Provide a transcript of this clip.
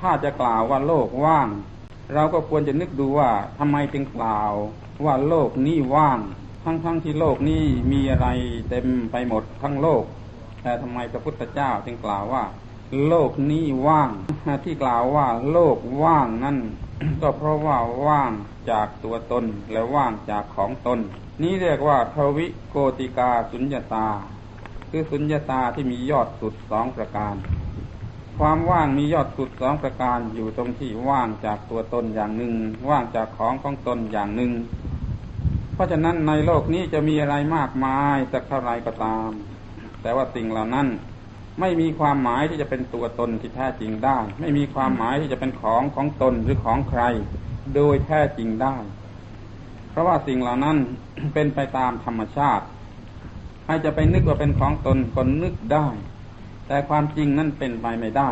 ถ้าจะกล่าวว่าโลกว่าง เราก็ควรจะนึกดูว่าทำไมจึงกล่าวว่าโลกนี้ว่าง ทั้งๆทที่โลกนี้มีอะไรเต็มไปหมดทั้งโลก แต่ทำไมพระพุทธเจ้าจึงกล่าวว่า โลกนี้ว่าง ที่กล่าวว่า โลกว่างนั่นก็เพราะว่าว่างจากตัวตนและว่างจากของตน นี้เรียกว่าทวิโกติกาสุญญาตา คือสุญญาตาที่มียอดสุดสองประการ ความว่างมียอดสุดสองประการอยู่ตรงที่ว่างจากตัวตนอย่างหนึ่ง ว่างจากของของตนอย่างหนึ่ง เพราะฉะนั้นในโลกนี้จะมีอะไรมากมายสักเท่าไรก็ตาม แต่ว่าสิ่งเหล่านั้นไม่มีความหมายที่จะเป็นตัวตนที่แท้จริงได้ ไม่มีความหมายที่จะเป็นของของตนหรือของใคร โดยแท้จริงได้ เพราะว่าสิ่งเหล่านั้นเป็นไปตามธรรมชาติให้จะไปนึกว่าเป็นของตนก็นึกได้ แต่ความจริงนั่นเป็นไปไม่ได้